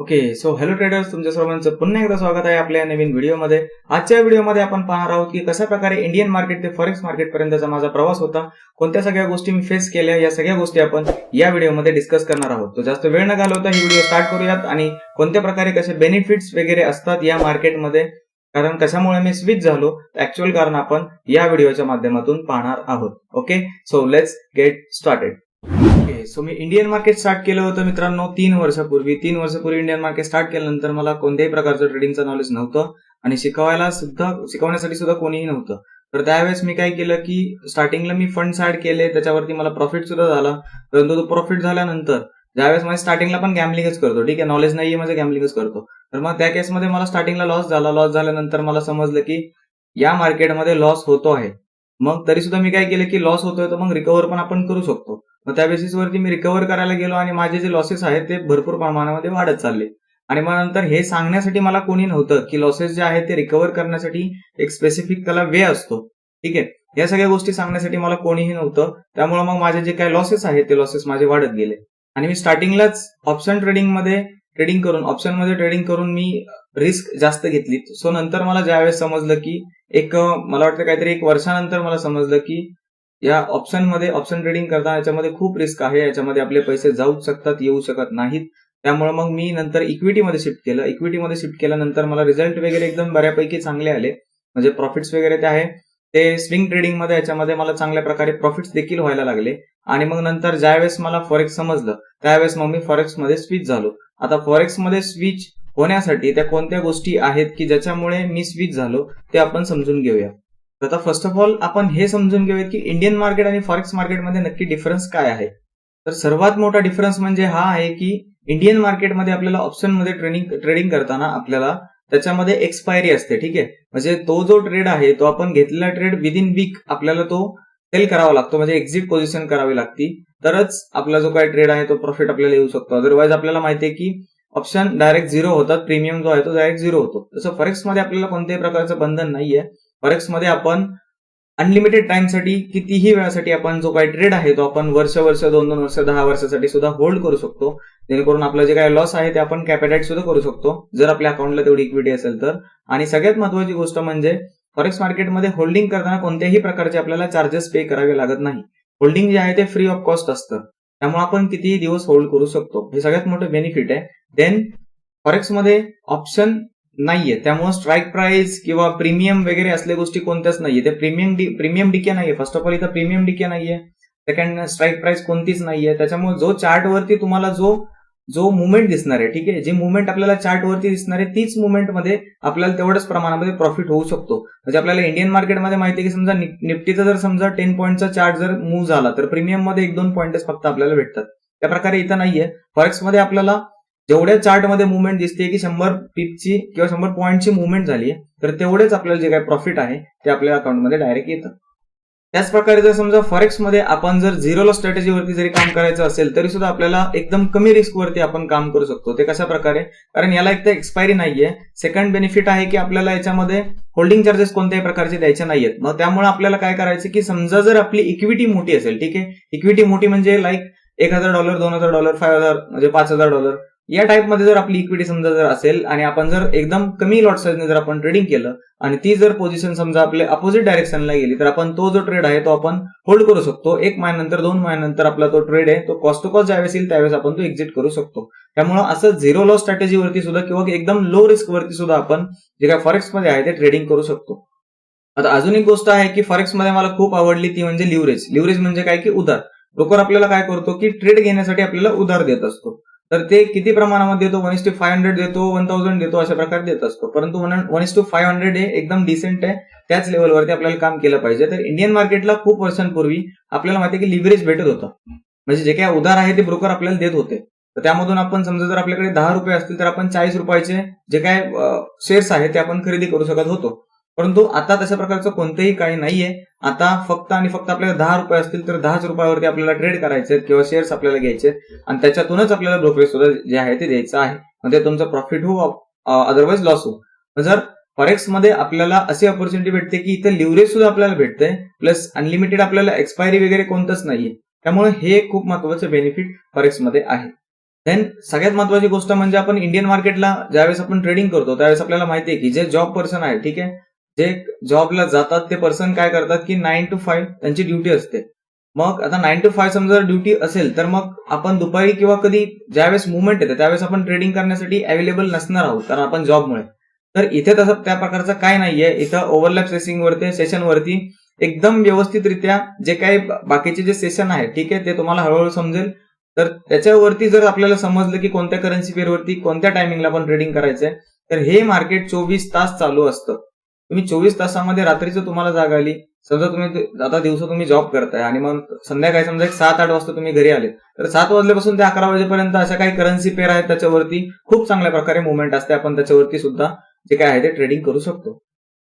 Okay so hello traders तुमच्या सर्वांचं पुन्हा एकदा स्वागत आहे आपल्या नवीन व्हिडिओमध्ये. आजच्या व्हिडिओमध्ये आपण पाहणार आहोत की कशा प्रकारे इंडियन मार्केट ते फॉरेक्स मार्केट पर्यंतचा माझा प्रवास होता कोणत्या सगळ्या गोष्टी मी फेस केल्या या सगळ्या गोष्टी आपण या व्हिडिओमध्ये डिस्कस करणार आहोत. तो जास्त वेळ न घालवता ही व्हिडिओ स्टार्ट करूयात आणि कोणत्या प्रकारे कसे बेनिफिट्स वगैरे असतात या मार्केटमध्ये कारण कशामुळे मी स्विच झालो ऍक्च्युअल कारण आपण या व्हिडिओच्या माध्यमातून पाहणार आहोत. Okay so let's get started okay so me Indian market start केलं होतं मित्रांनो तीन वर्षापूर्वी. तीन वर्षापूर्वी इंडियन मार्केट स्टार्ट केल्यानंतर मला कोणत्याही प्रकारचं ट्रेडिंगचं नॉलेज नव्हतं आणि शिकवायला सुद्धा शिकवण्यासाठी सुद्धा कोणीही नव्हतं. तर त्यावेळेस मी काय केलं की स्टार्टिंगला मी फंड्स ऍड केले त्याच्यावरती मला प्रॉफिट सुद्धा झाला. परंतु तो प्रॉफिट झाल्यानंतर ज्यावेळेस माझ्या स्टार्टिंगला पण गॅमलिंगच करतो ठीक आहे? नॉलेज नाहीये म्हणजे माझं गॅमलिंगच करतो. तर मग त्या केसमध्ये मला स्टार्टिंगला लॉस झाला. लॉस झाल्यानंतर मला समजलं की या मार्केटमध्ये लॉस होतो आहे. मग तरी सुद्धा मी काय केलं की लॉस होतोय तर मग रिकव्हर पण आपण करू शकतो. मग त्या बेसिसवरती मी रिकव्हर करायला गेलो आणि माझे जे लॉसेस आहेत ते भरपूर प्रमाणामध्ये वाढत चालले. आणि मग नंतर हे सांगण्यासाठी मला कोणी नव्हतं की लॉसेस जे आहेत ते रिकव्हर करण्यासाठी एक स्पेसिफिक त्याला वे असतो. ठीक आहे? या सगळ्या गोष्टी सांगण्यासाठी मला कोणीही नव्हतं. त्यामुळे मग माझे जे काही लॉसेस आहेत ते लॉसेस माझे वाढत गेले. आणि मी स्टार्टिंगलाच ऑप्शन ट्रेडिंगमध्ये ट्रेडिंग करून ऑप्शनमध्ये ट्रेडिंग करून मी रिस्क जास्त घेतली. सो नंतर मला ज्यावेळेस समजलं की एक मला वाटतं काहीतरी एक वर्षानंतर मला समजलं की या ऑप्शनमध्ये ऑप्शन ट्रेडिंग करताना याच्यामध्ये खूप रिस्क आहे. याच्यामध्ये आपले पैसे जाऊच शकतात येऊ शकत नाहीत. त्यामुळे मग मी नंतर इक्विटीमध्ये शिफ्ट केलं. इक्विटीमध्ये शिफ्ट केल्यानंतर मला रिझल्ट वगैरे एकदम बऱ्यापैकी चांगले आले. म्हणजे प्रॉफिट्स वगैरे ते आहे. ते स्विंग ट्रेडिंगमध्ये याच्यामध्ये मला चांगल्या प्रकारे प्रॉफिट्स देखील व्हायला लागले. आणि मग नंतर ज्यावेळेस मला फॉरेक्स समजलं त्यावेळेस मग मी फॉरेक्समध्ये स्विच झालो. आता फॉरेक्समध्ये स्विच होण्यासाठी त्या कोणत्या गोष्टी आहेत की ज्याच्यामुळे मी स्विच झालो ते आपण समजून घेऊया. तर आता फर्स्ट ऑफ ऑल आपण हे समजून घेऊयात की इंडियन मार्केट आणि फॉरेक्स मार्केटमध्ये नक्की डिफरन्स काय आहे. तर सर्वात मोठा डिफरन्स म्हणजे हा आहे की इंडियन मार्केटमध्ये आपल्याला ऑप्शनमध्ये ट्रेडिंग ट्रेडिंग करताना आपल्याला त्याच्यामध्ये एक्सपायरी असते ठीक आहे? म्हणजे तो जो ट्रेड आहे तो आपण घेतलेला ट्रेड विदिन वीक आपल्याला तो सेल करावा लागतो म्हणजे एक्झिट पोझिशन करावी लागती. तरच आपला जो काही ट्रेड आहे तो प्रॉफिट आपल्याला येऊ शकतो. अदरवाईज आपल्याला माहिती आहे की ऑप्शन डायरेक्ट झिरो होतात प्रीमियम जो आहे तो डायरेक्ट झिरो होतो. तसं फॉरेक्समध्ये आपल्याला कोणत्याही प्रकारचं बंधन नाहीये. फॉरेक्समध्ये आपण अनलिमिटेड टाइमसाठी कितीही वेळासाठी आपण जो काही ट्रेड आहे तो आपण वर्ष वर्ष दोन दोन वर्ष दहा वर्षासाठी सुद्धा होल्ड करू शकतो. जेणेकरून आपलं जे काही लॉस आहे ते आपण कॅपिटाईट सुद्धा करू शकतो. जर आपल्या अकाउंटला तेवढी इक्विटी असेल तर. आणि सगळ्यात महत्वाची गोष्ट म्हणजे फॉरेक्स मार्केटमध्ये होल्डिंग करताना कोणत्याही प्रकारचे आपल्याला चार्जेस पे करावे लागत नाही. होल्डिंग जे आहे ते फ्री ऑफ कॉस्ट असतं. त्यामुळे आपण कितीही दिवस होल्ड करू शकतो. हे सगळ्यात मोठं बेनिफिट आहे. देन फॉरेक्समध्ये ऑप्शन नाहीये. त्यामुळे स्ट्राईक प्राइस किंवा प्रीमियम वगैरे असल्या गोष्टी कोणत्याच नाहीये. ते प्रीमियम प्रीमियम डिके नाहीये. फर्स्ट ऑफ ऑल इथं प्रीमियम डिके नाहीये. सेकंड स्ट्राईक प्राइस कोणतीच नाहीये. त्याच्यामुळे जो चार्ट वरती तुम्हाला जो जो मुवमेंट दिसणार आहे ठीक आहे? जी मुवमेंट आपल्याला चार्ट वरती दिसणार आहे तीच मुवमेंटमध्ये आपल्याला तेवढ्याच प्रमाणामध्ये प्रॉफिट होऊ शकतो. म्हणजे आपल्याला इंडियन मार्केटमध्ये माहिती आहे की समजा निफ्टीचा जर समजा टेन पॉईंटचा चार्ट जर मूव्ह झाला तर प्रीमियममध्ये एक दोन पॉईंटच फक्त आपल्याला भेटतात. त्या प्रकारे इथं नाहीये. फॉरेक्समध्ये आपल्याला जेवढ्या चार्टमध्ये मुवमेंट दिसते की शंभर पिपची किंवा शंभर पॉईंटची मुवमेंट झाली तर तेवढेच आपल्याला जे काही प्रॉफिट आहे ते आपल्या अकाउंटमध्ये डायरेक्ट येतं. त्याच प्रकारे जर समजा फॉरेक्समध्ये आपण जर झिरोला स्ट्रॅटेजीवरती जरी काम करायचं असेल तरी सुद्धा आपल्याला एकदम कमी रिस्क वरती आपण काम करू शकतो. ते कशा प्रकारे? कारण याला एक तर एक्सपायरी नाहीये. सेकंड बेनिफिट आहे की आपल्याला याच्यामध्ये होल्डिंग चार्जेस कोणत्याही प्रकारचे द्यायचे नाहीयेत. मग त्यामुळे आपल्याला काय करायचं की समजा जर आपली इक्विटी मोठी असेल ठीक आहे? इक्विटी मोठी म्हणजे लाईक एक हजार डॉलर दोन हजार डॉलर फाय हजार म्हणजे पाच हजार डॉलर या टाईपमध्ये जर आपली इक्विटी समजा जर असेल आणि आपण जर एकदम कमी लॉट साईजने जर आपण ट्रेडिंग केलं आणि ती जर पोझिशन समजा आपल्या अपोजिट डायरेक्शनला गेली तर आपण तो जो ट्रेड आहे तो आपण होल्ड करू शकतो. एक महिन्यानंतर दोन महिन्यानंतर आपला तो ट्रेड आहे तो कॉस्ट टू कॉस्ट ज्यावेळेस येईल त्यावेळेस आपण तो एक्झिट करू शकतो. त्यामुळे असं झिरो लॉस स्ट्रॅटेजीवरती सुद्धा किंवा एकदम लो रिस्क वरती सुद्धा आपण जे काय फॉरेक्समध्ये आहे ते ट्रेडिंग करू शकतो. आता अजून एक गोष्ट आहे की फॉरेक्समध्ये मला खूप आवडली ती म्हणजे लिव्हरेज लिव्हरेज म्हणजे काय की उधार. ब्रोकर आपल्याला काय करतो की ट्रेड घेण्यासाठी आपल्याला उधार देत असतो. तर ते किती प्रमाणामध्ये देतो? One is to five hundred देतो वन थाउजंड देतो अशा प्रकारे देत असतो. परंतु one is to five hundred हे एकदम डिसेंट आहे. त्याच लेवलवरती आपल्याला काम केलं पाहिजे. तर इंडियन मार्केटला खूप वर्षांपूर्वी आपल्याला माहिती की लिव्हरेज भेटत होतं. म्हणजे जे काही उधार आहे ते ब्रोकर आपल्याला देत होते. तर त्यामधून आपण समजा जर आपल्याकडे दहा रुपये असतील तर आपण चाळीस रुपयाचे जे काय शेअर्स आहेत ते आपण खरेदी करू शकत होतो. परंतु आता तशा प्रकारचं कोणतंही काही नाहीये. आता फक्त आणि फक्त आपल्याला दहा रुपये असतील तर दहाच रुपयावरती आपल्याला ट्रेड करायचे किंवा शेअर्स आपल्याला घ्यायचे आणि त्याच्यातूनच आपल्याला ब्रोकरेज सुद्धा जे आहे ते द्यायचं आहे. म्हणजे तुमचं प्रॉफिट हो अदरवाईज लॉस हो जर फॉरेक्समध्ये आपल्याला अशी ऑपॉर्च्युनिटी भेटते की इथे लिव्हरेज सुद्धा आपल्याला भेटते प्लस अनलिमिटेड आपल्याला एक्सपायरी वगैरे कोणतंच नाहीये. त्यामुळे हे खूप महत्वाचं बेनिफिट फॉरेक्समध्ये आहे. देन सगळ्यात महत्वाची गोष्ट म्हणजे आपण इंडियन मार्केटला ज्यावेळेस आपण ट्रेडिंग करतो त्यावेळेस आपल्याला माहिती आहे की जे जॉब पर्सन आहे ठीक आहे जे जॉबला जातात ते पर्सन काय करतात की नाईन टू फाईव्ह त्यांची ड्युटी असते. मग आता नाईन टू फाईव्ह समजा ड्युटी असेल तर मग आपण दुपारी किंवा कधी ज्यावेळेस मुवमेंट येते त्यावेळेस आपण ट्रेडिंग करण्यासाठी अवेलेबल नसणार आहोत कारण आपण जॉबमुळे तर इथे तसं त्या प्रकारचं काय नाहीये. इथं ओव्हरलॅप सेसिंग वरती सेशन वरती एकदम व्यवस्थितरित्या जे काही बाकीचे जे सेशन आहे ठीक आहे ते तुम्हाला हळूहळू समजेल. तर त्याच्यावरती जर आपल्याला समजलं की कोणत्या करन्सी पेअरवरती कोणत्या टायमिंगला आपण ट्रेडिंग करायचंय तर हे मार्केट चोवीस तास चालू असतं. तुम्ही चोवीस तासामध्ये रात्रीचं तुम्हाला जाग आली. समजा तुम्ही आता दिवसा तुम्ही जॉब करताय आणि मग संध्याकाळी समजा एक सात आठ वाजता तुम्ही घरी आले. तर सात वाजल्यापासून ते अकरा वाजेपर्यंत अशा काही करन्सी पेअर आहेत त्याच्यावरती खूप चांगल्या प्रकारे मुवमेंट असते. आपण त्याच्यावरती सुद्धा जे काय आहे ते ट्रेडिंग करू शकतो.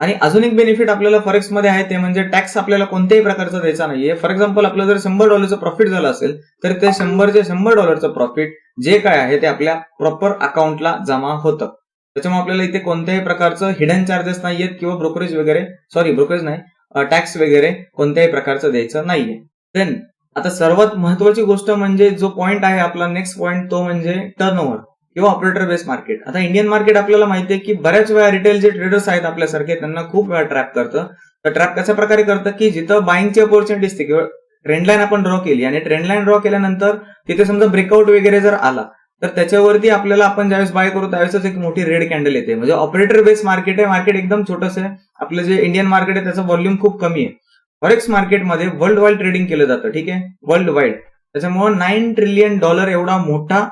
आणि अजून एक बेनिफिट आपल्याला फॉरेक्समध्ये आहे ते म्हणजे टॅक्स आपल्याला कोणत्याही प्रकारचा द्यायचा नाहीये. फॉर एक्झाम्पल आपलं जर शंभर डॉलरचं प्रॉफिट झालं असेल तर ते शंभरच्या शंभर डॉलरचं प्रॉफिट जे काय आहे ते आपल्या प्रॉपर अकाउंटला जमा होतं. त्याच्यामुळे आपल्याला इथे कोणत्याही प्रकारचं हिडन चार्जेस नाहीयेत किंवा ब्रोकरेज वगैरे सॉरी ब्रोकरेज नाही टॅक्स वगैरे कोणत्याही प्रकारचं द्यायचं नाहीये. देन आता सर्वात महत्वाची गोष्ट म्हणजे जो पॉईंट आहे आपला नेक्स्ट पॉईंट तो म्हणजे टर्नओव्हर किंवा ऑपरेटर बेस मार्केट आता इंडियन मार्केट आपल्याला माहिती आहे की बऱ्याच वेळा रिटेल जे ट्रेडर्स आहेत आपल्यासारखे त्यांना खूप वेळा ट्रॅप करतं. तर ट्रॅप कशा प्रकारे करतं की जिथं बाईंगची अपॉर्च्युनिटी असते किंवा ट्रेंडलाईन आपण ड्रॉ केली आणि ट्रेंड लाईन ड्रॉ केल्यानंतर तिथे समजा ब्रेकआउट वगैरे जर आला तर त्याच्यावरती आपल्याला आपण ज्यावेळेस बाय करू त्यावेळेस एक मोठी रेड कॅन्डल येते. म्हणजे ऑपरेटर बेस मार्केट आहे. मार्केट एकदम छोटस आहे. आपलं जे इंडियन मार्केट आहे त्याचं व्हॉल्यूम खूप कमी आहे. फॉरेक्स मार्केटमध्ये वर्ल्ड वाईड ट्रेडिंग केलं जातं ठीक आहे? वर्ल्ड वाईड त्याच्यामुळे नाईन ट्रिलियन डॉलर एवढा मोठा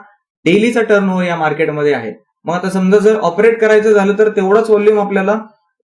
डेलीचा टर्न ओव्हर या मार्केटमध्ये आहे. मग आता समजा जर ऑपरेट करायचं झालं तर तेवढाच व्हॉल्यूम आपल्याला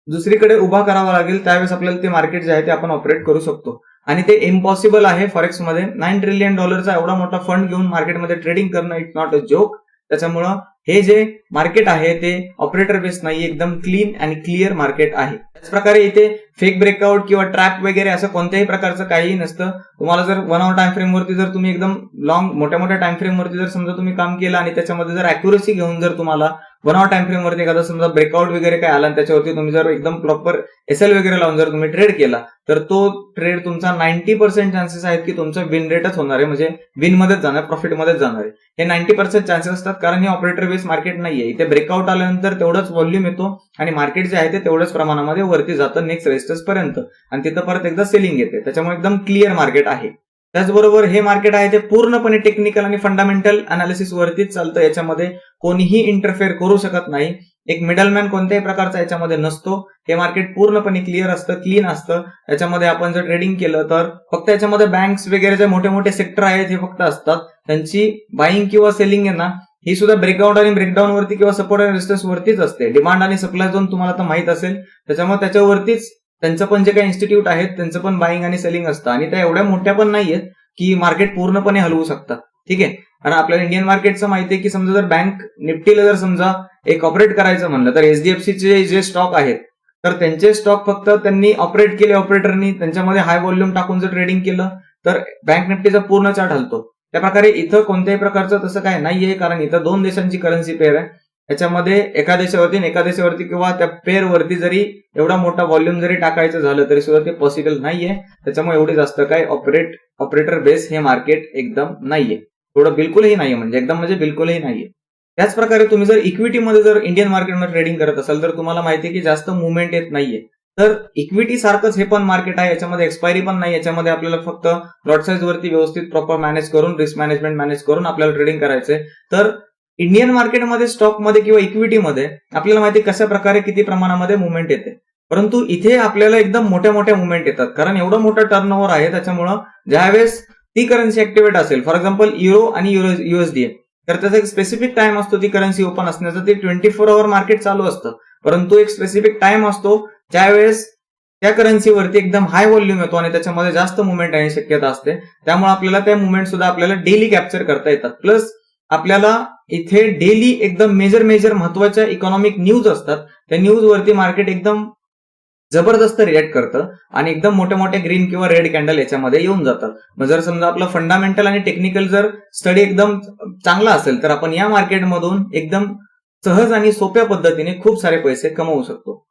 दुसरीकडे उभा करावा लागेल. त्यावेळेस आपल्याला ते मार्केट जे आहे ते आपण ऑपरेट करू शकतो. आणि ते इम्पॉसिबल आहे फॉरेक्समध्ये नाईन ट्रिलियन डॉलरचा एवढा मोठा फंड घेऊन मार्केटमध्ये ट्रेडिंग करणं इट्स नॉट अ जोक त्याच्यामुळं हे जे मार्केट आहे ते ऑपरेटर बेस नाही एकदम क्लीन आणि क्लिअर मार्केट आहे. त्याच प्रकारे इथे फेक ब्रेकआउट किंवा ट्रॅप वगैरे असं कोणत्याही प्रकारचं काहीही नसतं. तुम्हाला जर वन आवर टाइम फ्रेम वरती जर तुम्ही एकदम लॉंग मोठ्या मोठ्या टाइम फ्रेम वरती जर समजा तुम्ही काम केलं आणि त्याच्यामध्ये जर अॅक्युरेसी घेऊन जर तुम्हाला वन आवर टाइम फ्रेमवरती एखादा समजा ब्रेकआउट वगैरे काय आला आणि त्याच्यावरती तुम्ही जर एकदम प्रॉपर एसएल वगैरे लावून जर तुम्ही ट्रेड केला तर तो ट्रेड तुमचा नाईन्टी पर्सेंट चान्सेस आहेत की तुमचा विन रेटच होणार आहे. म्हणजे विन मध्येच जाणार प्रॉफिट मध्येच जाणार आहे. हे नाईन्टी पर्सेंट चान्सेस असतात कारण हे ऑपरेटर बेस मार्केट नाहीये. इथे ब्रेकआउट आल्यानंतर तेवढंच व्हॉल्यूम येतो आणि मार्केट जे आहे ते तेवढ्याच प्रमाणामध्ये वरती जातं नेक्स्ट रेस्टर्स पर्यंत. आणि तिथं परत एकदा सेलिंग येते. त्याच्यामुळे एकदम क्लिअर मार्केट आहे. त्याचबरोबर हे मार्केट आहे ते पूर्णपणे टेक्निकल आणि फंडामेंटल अनालिसिस वरतीच चालतं. याच्यामध्ये कोणीही इंटरफेअर करू शकत नाही. एक मिडलमॅन कोणत्याही प्रकारचा याच्यामध्ये नसतो. हे मार्केट पूर्णपणे क्लिअर असतं क्लीन असतं. याच्यामध्ये आपण जर ट्रेडिंग केलं तर फक्त याच्यामध्ये बँक्स वगैरे जे मोठे मोठे सेक्टर आहेत हे फक्त असतात. त्यांची बाईंग किंवा सेलिंग आहे ना ही सुद्धा ब्रेकआउट आणि ब्रेकडाऊन वरती किंवा सपोर्ट आणि रेजिस्टन्स वरतीच असते. डिमांड आणि सप्लाय झोन तुम्हाला तर माहीत असेल. त्याच्यामुळे त्याच्यावरतीच त्यांचं पण जे काही इन्स्टिट्यूट आहेत त्यांचं पण बाईंग आणि सेलिंग असतं. आणि त्या एवढ्या मोठ्या पण नाहीयेत की मार्केट पूर्णपणे हलवू शकतात ठीक आहे? आणि आपल्याला इंडियन मार्केटचं माहिती आहे की समजा जर बँक निफ्टीला जर समजा एक ऑपरेट करायचं म्हणलं तर एचडीएफसीचे जे स्टॉक आहेत तर त्यांचे स्टॉक फक्त त्यांनी ऑपरेट केले ऑपरेटरनी त्यांच्यामध्ये हाय व्हॉल्यूम टाकून जर ट्रेडिंग केलं तर बँक निफ्टीचा पूर्ण चार्ट हलतो. त्या प्रकारे इथं कोणत्याही प्रकारचं तसं काय नाहीये कारण इथं दोन देशांची करन्सी पेअर आहे. याच्यामध्ये एका देशावरती एका देशावरती किंवा त्या पेअरवरती जरी एवढा मोठा व्हॉल्यूम जरी टाकायचं झालं तरी सुद्धा ते पॉसिबल नाहीये. त्याच्यामुळे एवढी जास्त काय ऑपरेट ऑपरेटर बेस हे मार्केट एकदम नाहीये. थोडं बिलकुलही नाहीये म्हणजे एकदम म्हणजे बिलकुलही नाहीये. त्याच प्रकारे तुम्ही जर इक्विटीमध्ये जर इंडियन मार्केटमध्ये ट्रेडिंग करत असाल तर तुम्हाला माहिती आहे की जास्त मुवमेंट येत नाहीये. तर इक्विटी सारखंच हे पण मार्केट आहे याच्यामध्ये एक्सपायरी पण नाही याच्यामध्ये आपल्याला फक्त लॉट साईज वरती व्यवस्थित प्रॉपर मॅनेज करून रिस्क मॅनेजमेंट मॅनेज करून आपल्याला ट्रेडिंग करायचंय. तर इंडियन मार्केटमध्ये स्टॉकमध्ये किंवा इक्विटीमध्ये आपल्याला माहिती कशा प्रकारे किती प्रमाणामध्ये मुवमेंट येते. परंतु इथे आपल्याला एकदम मोठ्या मोठ्या मुवमेंट येतात. कारण एवढं मोठं टर्न ओव्हर आहे त्याच्यामुळं ज्यावेळेस ती करन्सी ऍक्टिव्हेट असेल फॉर एक्झाम्पल युरो आणि युएसडी तर त्याचा एक स्पेसिफिक टाइम असतो ती करन्सी ओपन असण्याचा. ते ट्वेंटी फोर आवर मार्केट चालू असतं. परंतु एक स्पेसिफिक टाइम असतो ज्यावेळेस त्या करन्सीवरती एकदम हाय व्हॉल्यूम येतो आणि त्याच्यामध्ये जास्त मुवमेंट येण्याची शक्यता असते. त्यामुळे आपल्याला त्या मुवमेंट सुद्धा आपल्याला डेली कॅप्चर करता येतात. प्लस आपल्याला इथे डेली एकदम मेजर मेजर महत्त्वाच्या इकॉनॉमिक न्यूज असतात. त्या न्यूज वरती मार्केट एकदम जबरदस्त रिॲक्ट करतं आणि एकदम मोठे मोठे ग्रीन किंवा रेड कॅन्डल याच्यामध्ये येऊन जातात मग जर समजा आपलं फंडामेंटल आणि टेक्निकल जर स्टडी एकदम चांगला असेल तर आपण या मार्केटमधून एकदम सहज आणि सोप्या पद्धतीने खूप सारे पैसे कमवू शकतो.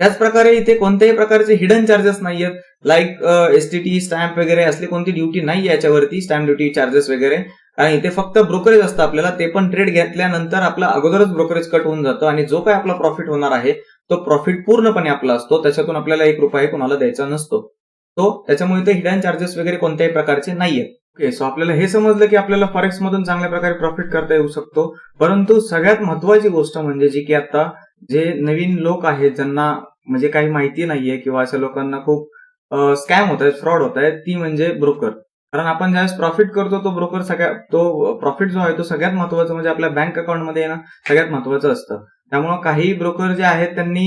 त्याच प्रकारे इथे कोणत्याही प्रकारचे हिडन चार्जेस नाहीयेत. लाईक एसटीटी स्टॅम्प वगैरे असली कोणती ड्युटी नाही याच्यावरती स्टॅम्प ड्युटी चार्जेस वगैरे. कारण इथे फक्त ब्रोकरेज असतं आपल्याला ते पण ट्रेड घेतल्यानंतर आपला अगोदरच ब्रोकरेज कट होऊन जातं आणि जो काय आपला प्रॉफिट होणार आहे तो प्रॉफिट पूर्णपणे आपला असतो. त्याच्यातून आपल्याला एक रुपये कोणाला द्यायचा नसतो. तो त्याच्यामुळे ते हिडन चार्जेस वगैरे कोणत्याही प्रकारचे नाहीयेत. ओके सो आपल्याला हे समजलं की आपल्याला फॉरेक्स मधून चांगल्या प्रकारे प्रॉफिट करता येऊ शकतो. परंतु सगळ्यात महत्वाची गोष्ट म्हणजे जी की आता जे नवीन लोक आहेत ज्यांना म्हणजे काही माहिती नाहीये किंवा अशा लोकांना खूप स्कॅम होत आहेत फ्रॉड होत आहेत ती म्हणजे ब्रोकर कारण आपण ज्यावेळेस प्रॉफिट करतो तो ब्रोकर सगळ्या तो प्रॉफिट जो आहे तो सगळ्यात महत्त्वाचा म्हणजे आपल्या बँक अकाउंटमध्ये येणं सगळ्यात महत्वाचं असतं. त्यामुळे काही ब्रोकर जे आहेत त्यांनी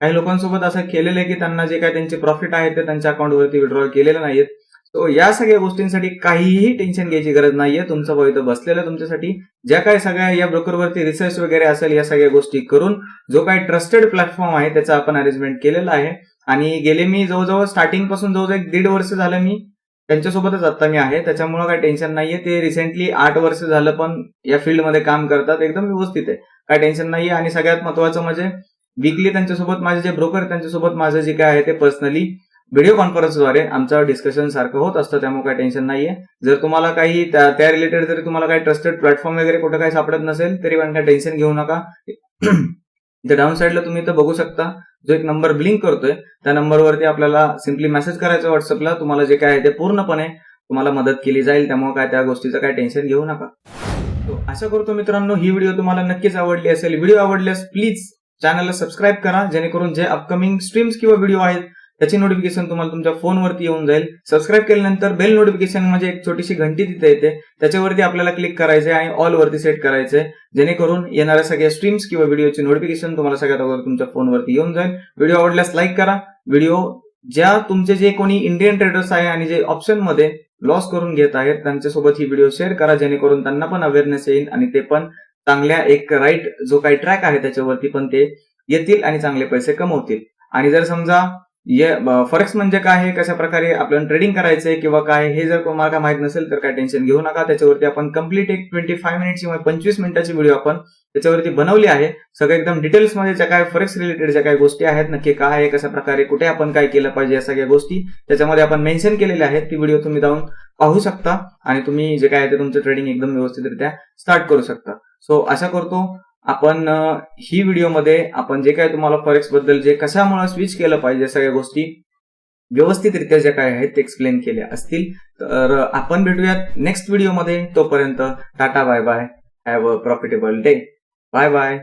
काही लोकांसोबत असं केलेलं आहे की त्यांना जे काही त्यांचे प्रॉफिट आहे ते त्यांच्या अकाउंटवरती विड्रॉल केलेले नाहीत सो या सगळ्या गोष्टींसाठी काहीही टेन्शन घ्यायची गरज नाहीये. तुमचं भविष्य इथं बसलेलं तुमच्यासाठी. ज्या काही सगळ्या या ब्रोकरवरती रिसर्च वगैरे असेल या सगळ्या गोष्टी करून जो काही ट्रस्टेड प्लॅटफॉर्म आहे त्याचा आपण अरेंजमेंट केलेला आहे. आणि गेले मी जवळजवळ स्टार्टिंगपासून जवळजवळ एक दीड वर्ष झालं मी त्यांच्यासोबतच आता मी आहे. त्याच्यामुळे काही टेन्शन नाहीये. ते रिसेंटली आठ वर्ष झालं पण या फील्डमध्ये काम करतात. एकदम व्यवस्थित आहे. काय टेन्शन नाहीये. आणि सगळ्यात महत्वाचं म्हणजे वीकली त्यांच्यासोबत माझे जे ब्रोकर त्यांच्यासोबत माझं जे काय आहे ते पर्सनली व्हिडिओ कॉन्फरन्सद्वारे आमचं डिस्कशन सारखं होत असतं. त्यामुळे काही टेन्शन नाहीये. जर तुम्हाला काही त्या त्या रिलेटेड जरी तुम्हाला काही ट्रस्टेड प्लॅटफॉर्म वगैरे कुठं काही सापडत नसेल तरी पण काही टेन्शन घेऊ नका. इथे डाऊन साईडला तुम्ही इथं बघू शकता जो एक नंबर ब्लिंक करतोय त्या नंबरवरती आपल्याला सिम्पली मेसेज करायचा व्हॉट्सअपला तुम्हाला जे काय आहे ते पूर्णपणे तुम्हाला मदत केली जाईल. त्यामुळे काय त्या गोष्टीचं काय टेन्शन घेऊ नका. असं आशा करतो मित्रांनो ही व्हिडिओ तुम्हाला नक्कीच आवडली असेल. व्हिडिओ आवडल्यास प्लीज चॅनलला सबस्क्राईब करा जेणेकरून जे अपकमिंग स्ट्रीम्स किंवा व्हिडिओ आहेत त्याची नोटिफिकेशन तुम्हाला तुमच्या फोनवरती येऊन जाईल. सबस्क्राईब केल्यानंतर बेल नोटिफिकेशन म्हणजे एक छोटीशी घंटी तिथे येते. त्याच्यावरती आपल्याला क्लिक करायचे आणि ऑल वरती सेट करायचे जेणेकरून येणाऱ्या सगळ्या स्ट्रीम्स किंवा व्हिडिओची नोटिफिकेशन तुम्हाला सगळ्यात अगोदर तुमच्या फोनवरती येऊन जाईल. व्हिडिओ आवडल्यास लाईक करा. व्हिडिओ ज्या तुमचे जे कोणी इंडियन ट्रेडर्स आहे आणि जे ऑप्शनमध्ये लॉस करून घेत आहेत त्यांच्यासोबत ही व्हिडिओ शेअर करा. जेणेकरून त्यांना पण अवेअरनेस येईल आणि ते पण चांगल्या एक राईट जो काही ट्रॅक आहे त्याच्यावरती पण ते येतील आणि चांगले पैसे कमवतील. आणि जर समजा फॉरेक्स म्हणजे काय? आहे कशा प्रकारे आपल्याला ट्रेडिंग करायचंय किंवा काय? हे जर तुम्हाला काय माहीत नसेल तर काय टेन्शन घेऊ नका. त्याच्यावरती आपण कंप्लीट एक ट्वेंटी फाय मिनिटची पंचवीस मिनिटाची व्हिडिओ आपण त्याच्यावरती बनवली आहे. सगळं एकदम डिटेल्समध्ये ज्या काय फॉरेक्स रिलेटेड ज्या काही गोष्टी आहेत नक्की काय आहे कशा प्रकारे कुठे आपण काय केलं पाहिजे या सगळ्या गोष्टी त्याच्यामध्ये आपण मेन्शन केलेल्या आहेत. ती व्हिडिओ तुम्ही जाऊन पाहू शकता आणि तुम्ही जे काय आहे ते तुमचं ट्रेडिंग एकदम व्यवस्थितरित्या स्टार्ट करू शकता. सो आशा करतो आपण ही व्हिडिओमध्ये आपण जे काय तुम्हाला फॉरेक्सबद्दल जे कशामुळे स्विच केलं पाहिजे सगळ्या गोष्टी व्यवस्थितरित्या ज्या काय आहेत ते एक्सप्लेन केल्या असतील. तर आपण भेटूयात नेक्स्ट व्हिडिओमध्ये. तोपर्यंत tata bye bye have a profitable day bye bye